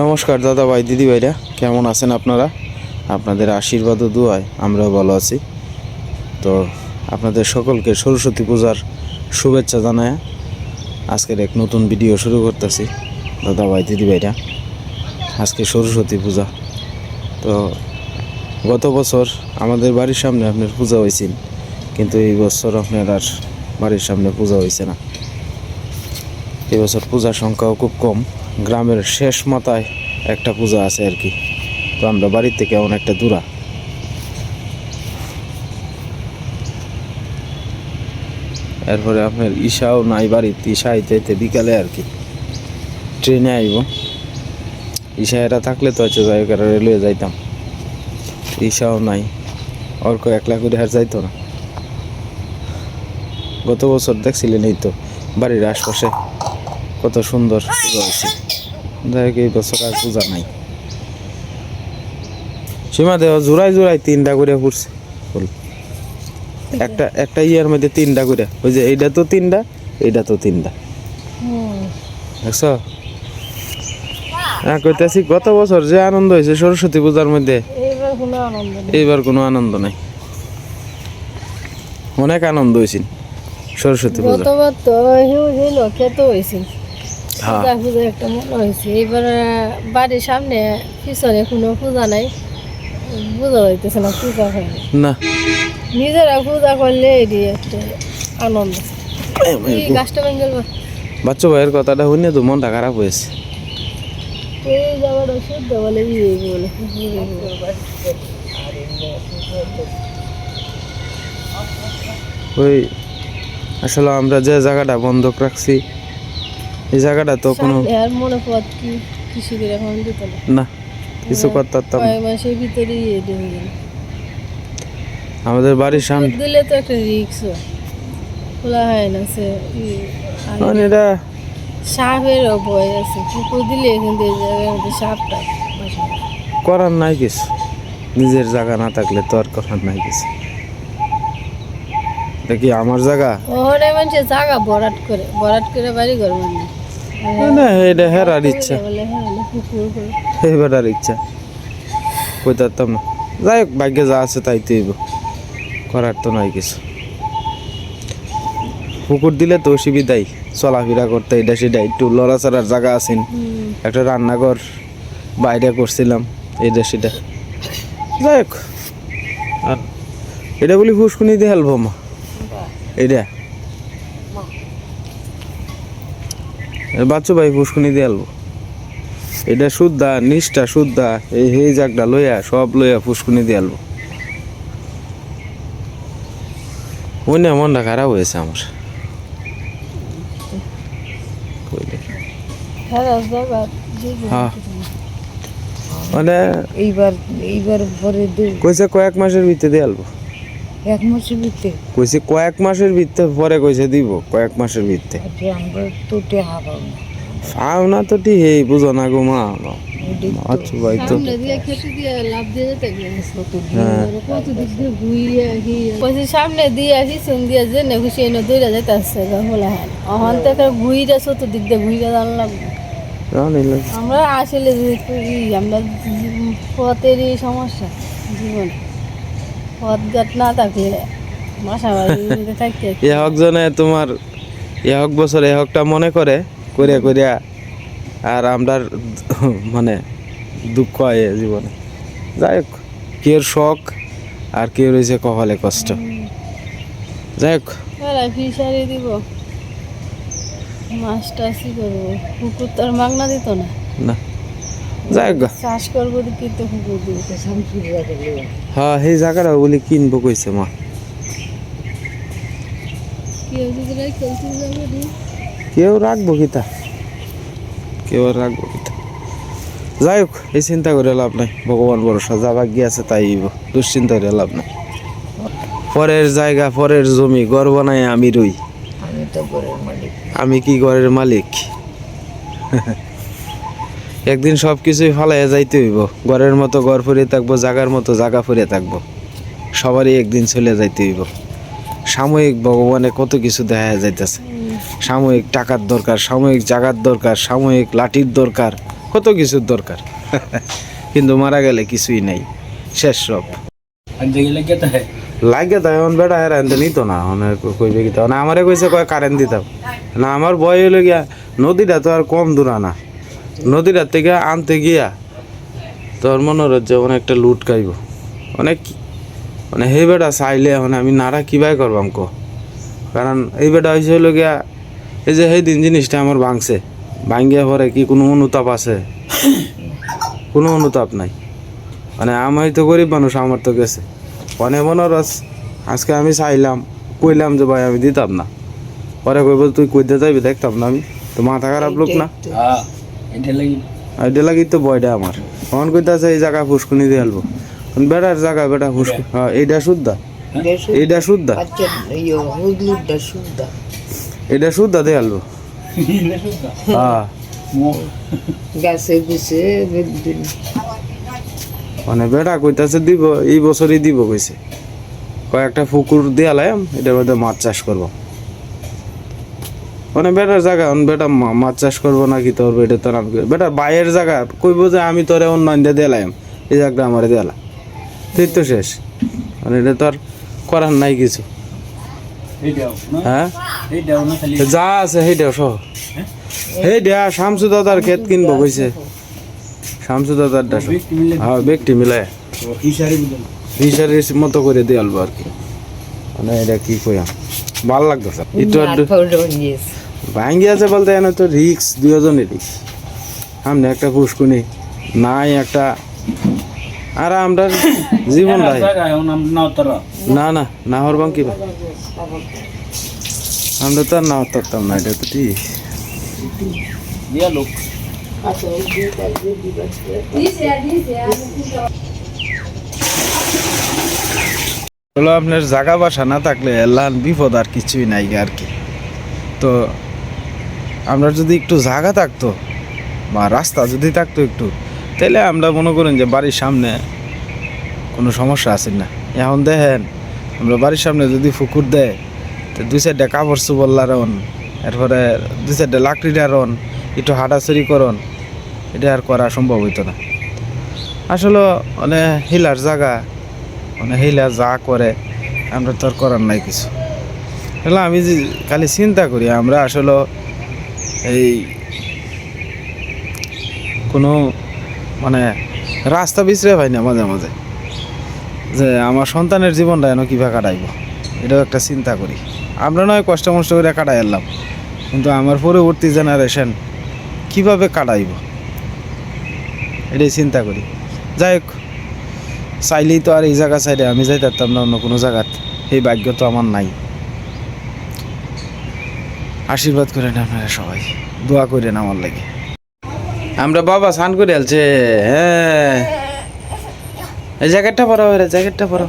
নমস্কার দাদা ভাই, দিদি ভাইরা, কেমন আছেন আপনারা? আপনাদের আশীর্বাদ ও দুয়ায় আমরাও ভালো আছি। তো আপনাদের সকলকে সরস্বতী পূজার শুভেচ্ছা জানায় আজকের এক নতুন ভিডিও শুরু করতেছি, দাদা ভাই, দিদি ভাইরা। আজকে সরস্বতী পূজা। তো গত বছর আমাদের বাড়ির সামনে আপনার পূজা হয়েছিল, কিন্তু এই বছর আপনার আর বাড়ির সামনে পূজা হয়েছে না। এবছর পূজার সংখ্যাও খুব কম। গ্রামের শেষ মাথায় একটা পূজা আছে আর কি। তো আমরা বাড়ির থেকে অনেকটা দূরা। এরপরে আপনার ঈশাও নাই বাড়িতে ঈশা আইতে বিকালে আর কি। ট্রেনে আইব। ঈশা এরা থাকলে তো হচ্ছে, যাই রেলওয়ে যাইতাম। ঈশাও নাই। অর্ক একলা করে আর যাইতো না। গত বছর দেখছিলেন এই তো, বাড়ির আশপাশে। কত সুন্দর পূজা হয়েছে যাই হোক এই বছর আর পূজা নাই। সীমা দেহ জোড়াই জোড়াই তিনটা করে পড়ছে। একটা একটা ইয়ার মধ্যে তিনটা করে। ওই যে এইটা তো তিনটা এইটা তো তিনটা। দেখছ? হ্যাঁ কইতেছি গত বছর যে আনন্দ হয়েছে সরস্বতী পূজার মধ্যে এইবার কোনো আনন্দ এইবার কোনো আনন্দ নাই। অনেক আনন্দ হয়েছিল সরস্বতী পূজা পূজা পূজা একটা মনে হয়েছে। এবার বাড়ির সামনে পিছনে কোনো পূজা নাই। পূজা হইতেছে না পূজা হয় না। নিজেরা পূজা করলে এটি একটা আনন্দ। গাছটা বেঙ্গল বাচ্চা ভাইয়ের কথাটা শুনে তো মনটা খারাপ হয়েছে। ওই আসলে আমরা যে জায়গাটা বন্ধক রাখছি এই জায়গাটা তো কোনো আর মনে পথ কি? কৃষিকের এখন দিত না। কিছু করতে পারতাম কয়েক মাসের ভিতরে দিয়ে গেল আমাদের বাড়ির সামনে দিলে তো একটা রিক্স খোলা হয় না সে মানে এটা সাপের ভয় আছে। কুকুর দিলে কিন্তু এই জায়গার মধ্যে সাপটা করার নাই কিছু। নিজের জায়গা না থাকলে তো আর করার নাই কিছু। দেখি আমার জায়গা? ওখানে মানুষের জায়গা ভরাট করে ভরাট করে বাড়ি ঘর মানে না এটা হেরার ইচ্ছা। বলে হ্যাঁ ইচ্ছা। পারতাম না। যাই হোক ভাগ্যে যা আছে তাই তো। করার কিছু। পুকুর দিলে তো অসুবিধাই। চলাফেরা করতে এটা সেটা একটু লড়াচড়ার জায়গা আছেন। একটা রান্নাঘর বাইরে করছিলাম এটা সেটা। যাই হোক। আর এটা বলি ফুসকুনি দিয়ে হেলবো মা। এটা। বাচ্চু ভাই ফুসকুনি দিয়ে হেলবো এটা শুদ্ধা নিষ্ঠা শুদ্ধা এই হে জাগটা লইয়া সব লইয়া ফুসকুনি দিয়ে হেলবো ওই না মনটা খারাপ হয়েছে আমার। হ্যাঁ। মানে এইবার এইবার পরে কইছে কয়েক মাসের ভিতরে দিয়ে আলবো। এক মাসের ভিতরে কইছে কয়েক মাসের ভিতরে পরে কইছে দিব কয়েক মাসের ভিতরে আমরা তো টেহা পাবো না। তো ঠিক এই বুঝো না গো মা। আচ্ছা ভাই তো। সামনে দিয়ে হ্যাঁ। আসি দিয়ে যে নে খুশি এনে হলে হ্যাঁ অহন দিক দিয়ে না। আমরা আসলে আমরা পথেরই সমস্যা জীবন। পথ না থাকলে বাসা বাড়িতে থাকতে। এ জনে তোমার এ হক বছর এ মনে করে করিয়া করিয়া আর আমরার মানে দুঃখ হয় জীবনে। যাই হোক কেউ শখ আর কেউ রয়েছে কপালে কষ্ট। যাই হোক। বেলা ফিসারি দিব। মাছ টাছই করব? কুকুর তো আর মাগনা দিত না। না। যাই হোক চাষ করব কিন্তু হ্যাঁ সেই জায়গাটা বলি কিনবো কইছে মা। কেউ রাখব কিতা কেউ রাখব কিতা যাই হোক এই চিন্তা করে লাভ নাই। ভগবান ভরসা যা ভাগ্যে আছে তাই দুশ্চিন্তা করে লাভ নাই। পরের জায়গা পরের জমি ঘর বানায় আমি রই। আমি তো ঘরের মালিক। আমি কি ঘরের মালিক? একদিন সব কিছুই ফালাইয়া যাইতে হইব। ঘরের মতো ঘর ফুরিয়ে থাকব জাগার মতো জাগা ফুরিয়ে থাকব। সবারই একদিন চলে যাইতে হইব। সাময়িক ভগবানে কত কিছু দেখা যাইতেছে। সাময়িক টাকার দরকার সাময়িক জাগার দরকার সাময়িক লাঠির দরকার কত কিছুর দরকার। কিন্তু মারা গেলে কিছুই নাই। শেষ সব। লাগে তাই এখন বেটা এর নিত না অনেক কইবে কি না আমারে কইছে কয় কারেন্ট দিতাম না আমার বয় হইল গিয়া নদীটা তো আর কম দূরা না নদীটার থেকে আনতে গিয়া তোর মনে হচ্ছে অনেকটা লুট খাইব। অনেক মানে সেই বেটা চাইলে এখন আমি নারা কিবাই করবাম ক। কারণ এই বেটা হয়েছে হইল গিয়া, এই যে সেই দিন জিনিসটা আমার ভাঙছে ভাঙ্গিয়া পরে কি কোনো অনুতাপ আছে? কোনো অনুতাপ নাই। মানে আমি তো গরিব মানুষ, আমার তো গেছে। অনে মনোরস আজকে আমি চাইলাম, কইলাম যে ভাই আমি দিতাম না। পরে কইব তুই কইতে যাইবি দেখতাম না আমি। তো মাথা খারাপ লোক না? এটা লাগি তো বয়টা আমার। তখন কইতাছে এই জায়গা ফুসকুনি দিয়ে আলবো। বেটার জায়গা বেটা ফুসকুনি হ্যাঁ। এইটা শুদ্ধা এইটা শুদ্ধা এটা শুদ্ধা দিয়ে আলবো। হ্যাঁ। গাছে গুছে মানে বেটা কইতাছে দিব এই বছরই দিব কইছে। কয়েকটা পুকুর দিয়ালাম এটার মধ্যে মাছ চাষ করব। মানে বেটার জায়গা এখন বেটা মা- মাছ চাষ করব নাকি তোর এটা তোর আমি বেটার বাইয়ের জায়গা কইব যে আমি তোরে অন্য দিয়ে দিলাম এই জায়গাটা আমার দিলা তুই তো শেষ। মানে এটা তোর করার নাই কিছু। হ্যাঁ? যা আছে সেইটাও সহ। সেইটা শামসু দাদার ক্ষেত কিনবো কইছে। শামসু দাদারটা সহ। হ্যাঁ ব্যক্তি মিলায় ফিশারির মতো করে দিয়ে আলবো আর কি। মানে এটা কি কইয়া? ভালো লাগতেছে। একটু একটু ভাঙ্গি আছে বলতে এনে তো রিক্স দুজনের রিক্স সামনে একটা পুষ্কুনি নাই একটা আর আমরা জীবন নাই না না না হরবাম কি ভাই। আমরা তো আর না উত্তরতাম না এটা তো ঠিক। হলো আপনার জাগা বাসা না থাকলে লাল বিপদ আর কিছুই নাই আর কি। তো আমরা যদি একটু জায়গা থাকতো বা রাস্তা যদি থাকতো একটু তাহলে আমরা মনে করেন যে বাড়ির সামনে কোনো সমস্যা আছে না। এখন দেখেন, আমরা বাড়ির সামনে যদি পুকুর দেয়, তো দুই সাইডে কাপড় চুপড় লারন, এরপরে দুই সাইডে লাকড়ি ডারন, একটু হাঁটাচুরি করন, এটা আর করা সম্ভব হইতো না। আসলে মানে হিলার জায়গা মানে হিলা যা করে, আমরা তো আর করার নাই কিছু। হলো আমি যে খালি চিন্তা করি, আমরা আসলে এই কোনো মানে রাস্তা বিচরে পাই না মাঝে মাঝে। যে আমার সন্তানের জীবনটা যেন কীভাবে কাটাইব, এটাও একটা চিন্তা করি। আমরা নয় কষ্ট মষ্ট করে কাটাই এলাম কিন্তু আমার পরবর্তী জেনারেশন কীভাবে কাটাইব, এটাই চিন্তা করি। যাই হোক, চাইলেই তো আর এই জায়গা সাইডে আমি যাই পারতাম না, অন্য কোনো জায়গাত। সেই ভাগ্য তো আমার নাই। আশীর্বাদ করেন আপনারা সবাই। দোয়া করেন আমার লাগে। আমরা বাবা স্নান করে আলছে হ্যাঁ। এই জ্যাকেটটা পরো এর জ্যাকেটটা পরো।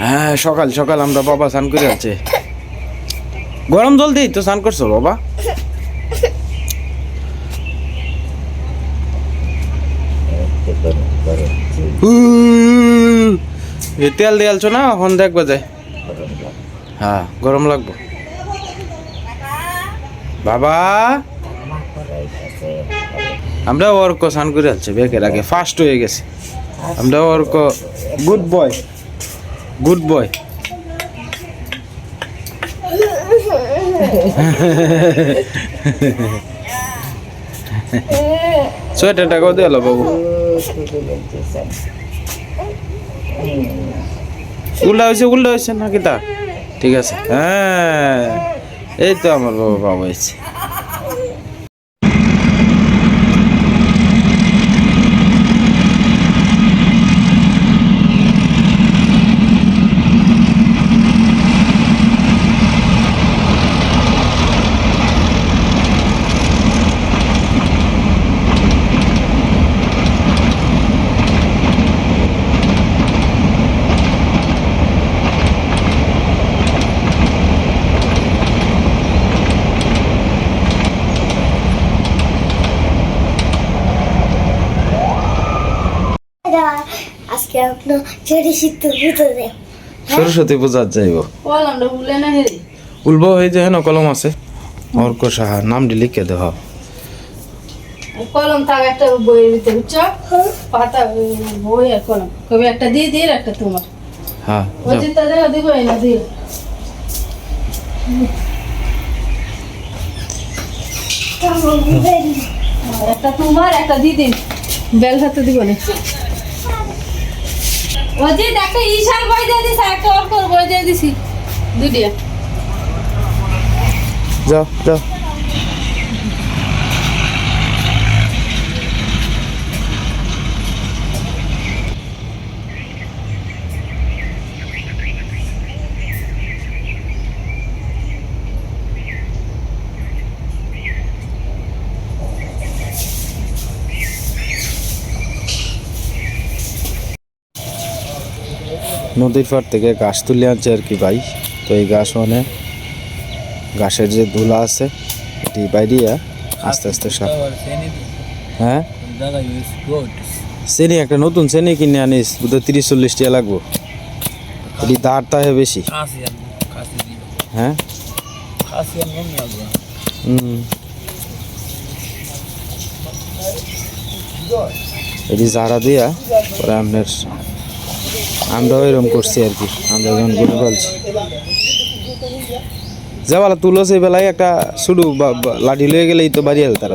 হ্যাঁ সকাল সকাল আমরা বাবা স্নান করে আছে গরম জল দিই তো স্নান করছ বাবা? তেল দিয়ে আলছো না এখন দেখবে যায়। হ্যাঁ। গরম লাগবো। বাবা। আমরা অর্ক স্নান করে যাচ্ছি বেকের আগে ফার্স্ট হয়ে গেছে। আমরা Arka good boy good boy সোয়েটারটা কত দিল বাবু? উল্টা হয়েছে উল্টা হয়েছে নাকি তা? ঠিক আছে। হ্যাঁ এই তো আমার বাবা বাবা হয়েছে সরস্বতী পূজার যাইব। বল ভুলে না হেরি। উলব হয়ে যায় না কলম আছে। অর্ক সাহা নামটি লিখে দেওয়া কলম থাক একটা বইয়ের ভিতরে বুঝছ? পাতা বই আর কলম। কবি একটা দিয়ে দিয়ে একটা তোমার। হ্যাঁ ওই যাও। যে তাদের দিব না দিয়ে একটা তোমার একটা বেল হাতে দিব না। অজিত একটা ঈশার বই দিয়ে দিছি একটা অর্কর বই দিয়ে দিছি। দুটিয়া যাও যাও। নদীর পাড় থেকে গাছ তুলে আনছে আর কি ভাই। তো এই গাছ মানে গাছের যে ধুলা আছে, এটি বাইরিয়া আস্তে আস্তে সাপ হ্যাঁ? চেনি, একটা নতুন চেনি কিনে আনিস বুধ তিরিশ চল্লিশ টাকা লাগবো। এটি দাঁড় তাহে বেশি। হ্যাঁ? এটি জারা দিয়া পরে আপনার আমরাও এরকম করছি আর কি। আমরা যখন গুনে ফেলছি যাবালা তুলো সেই বেলায় একটা শুরু লাঠি লয়ে গেলেই তো বাড়ি আল তার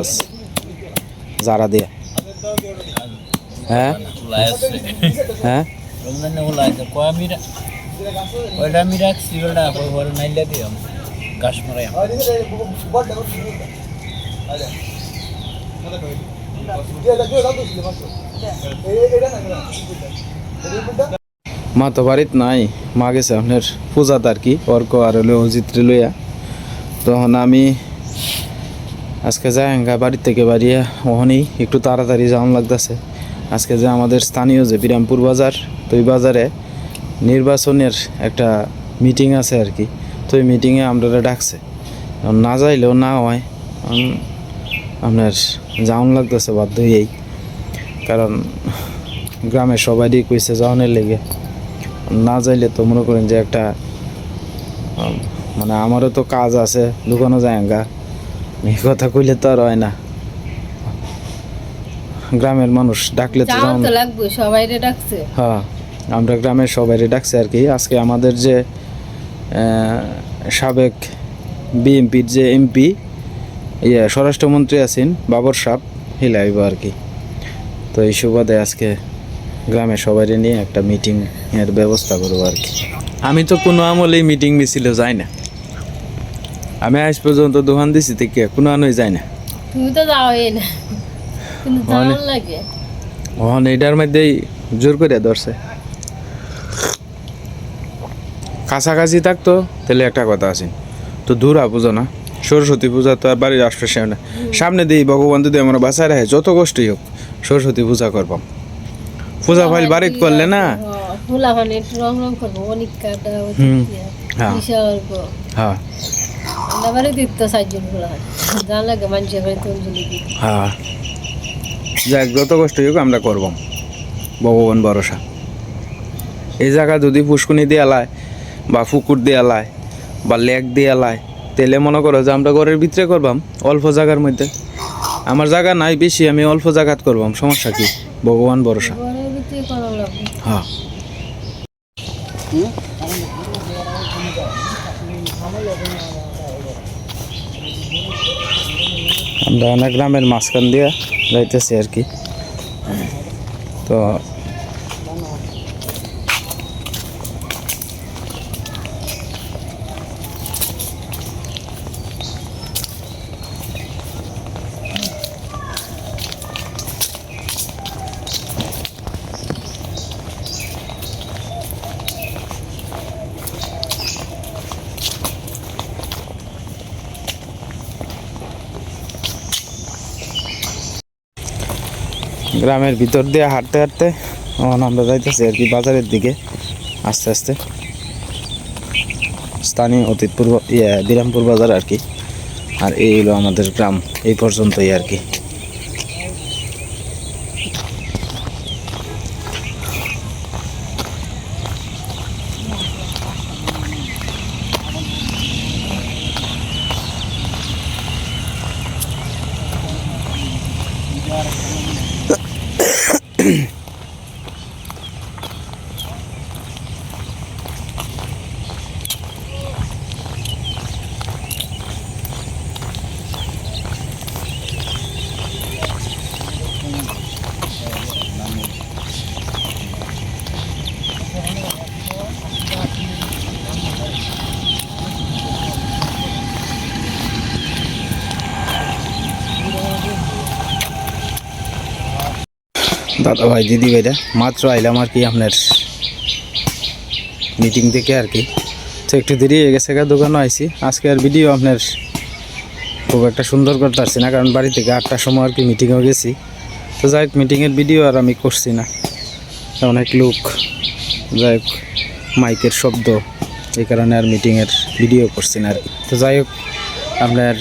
জারা দিয়া। হ্যাঁ? হ্যাঁ? মা তো বাড়িত নাই, মা গেছে আপনার পূজাত আর কি, অর্ক আর হলো অজিত্রে লইয়া। তখন আমি আজকে যাই বাড়ির থেকে বাড়িয়া, ওখানেই একটু তাড়াতাড়ি যাওয়ান লাগতেছে। আজকে যে আমাদের স্থানীয় যে বিরামপুর বাজার, তো এই বাজারে নির্বাচনের একটা মিটিং আছে আর কি, তো এই মিটিংয়ে আমরা ডাকছে। না যাইলেও না হয় আপনার যাওয়ান লাগতেছে বাধ্য হয়েই কারণ গ্রামের সবারই কইছে যাওয়ানের লেগে। না যাইলে তো মনে করেন যে একটা মানে আমারও তো কাজ আছে দোকানও যায় গা এই কথা কইলে তো আর হয় না। গ্রামের মানুষ ডাকলে তো লাগবে সবাইরে ডাকছে। হ্যাঁ আমরা গ্রামের সবাই ডাকছে আর কি। আজকে আমাদের যে আহ, সাবেক বিএমপির যে এমপি ইয়ে স্বরাষ্ট্রমন্ত্রী আছেন বাবর সাপ হিলাইব আর কি। তো এই সুবাদে আজকে গ্রামের সবাই নিয়ে একটা মিটিং এর ব্যবস্থা করব আর কি। আমি তো কোনো আমলেই মিটিং মিছিলে যাই না। আমি আজ পর্যন্ত দোকান দিছি থেকে কোনো আনোই যাই না। তুমি তো যাওই না। কিন্তু যাওয়ার লাগে? ওহন এটার মধ্যেই জোর করে ধরছে। কাছাকাছি থাকতো তাহলে একটা কথা আছে। তো দূরা বুঝো না সরস্বতী পূজা তো আর বাড়ির আশপাশে না। সামনে দিই ভগবান যদি আমরা বাঁচায় রাখে যত কষ্টই হোক সরস্বতী পূজা করবাম। পূজা ফাইল বাড়িত করলে না? ফুলা মানে একটু রং রং করব অনেক কাটা হ্যাঁ। বিশাল হ্যাঁ। বাড়ি দিত সাতজন ফুলা হয়। লাগে মানুষের বাড়িতে অঞ্জলি হ্যাঁ। যাক যত কষ্টই হোক আমরা করবাম ভগবান ভরসা। এই জায়গা যদি পুষ্কুনি দিয়ে লায় বা পুকুর দিয়ে লায় বা লেক দিয়ে লায় তাহলে মনে করো যে আমরা ঘরের ভিতরে করবাম অল্প জায়গার মধ্যে। আমার জায়গা নাই বেশি আমি অল্প জায়গাত করবাম। সমস্যা কি? ভগবান ভরসা ঘরের ভিতরে করা লাগবে হ্যাঁ আমরা অনেক গ্রামের মাঝখান দিয়ে যাইতেছি আর কি তো গ্রামের ভিতর দিয়ে হাঁটতে হাঁটতে এখন আমরা যাইতেছি আর কি বাজারের দিকে, আস্তে আস্তে। স্থানীয় অতীতপুর ইয়ে বিরামপুর বাজার আর কি। আর এই হলো আমাদের গ্রাম, এই পর্যন্তই আর কি। Mm-hmm. দাদা ভাই দিদি ভাইরা মাত্র আইলাম আর কি আপনার মিটিং থেকে আর কি। তো একটু দেরি হয়ে গেছে গা, দোকানে আইছি। আজকে আর ভিডিও আপনার খুব একটা সুন্দর করতে পারছি না, কারণ বাড়ি থেকে আটটার সময় আর কি মিটিংয়েও গেছি। তো যাই হোক মিটিংয়ের ভিডিও আর আমি করছি না। অনেক লোক, যাই হোক, মাইকের শব্দ, এই কারণে আর মিটিংয়ের ভিডিও করছি না আর তো যাই হোক, আপনার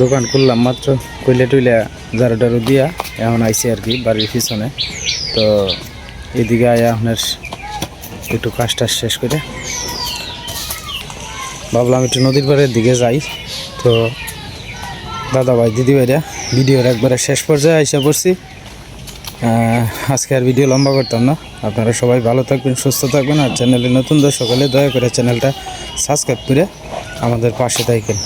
দোকান খুললাম মাত্র কইলে টইলে ঝাড়ু টাড়ু দিয়া এখন আইসি আর কি বাড়ির পিছনে। তো এদিকে আয়া আপনার একটু কাজ টাজ শেষ করে। ভাবলাম একটু নদীর পাড়ের দিকে যাই। তো দাদা ভাই, দিদি ভাইরা ভিডিওর একবারে শেষ পর্যায়ে আইসা পড়ছি। আজকে আর ভিডিও লম্বা করতাম না। আপনারা সবাই ভালো থাকবেন, সুস্থ থাকবেন। আর চ্যানেলে নতুন দর্শক হলে দয়া করে চ্যানেলটা সাবস্ক্রাইব করে আমাদের পাশে থাকেন।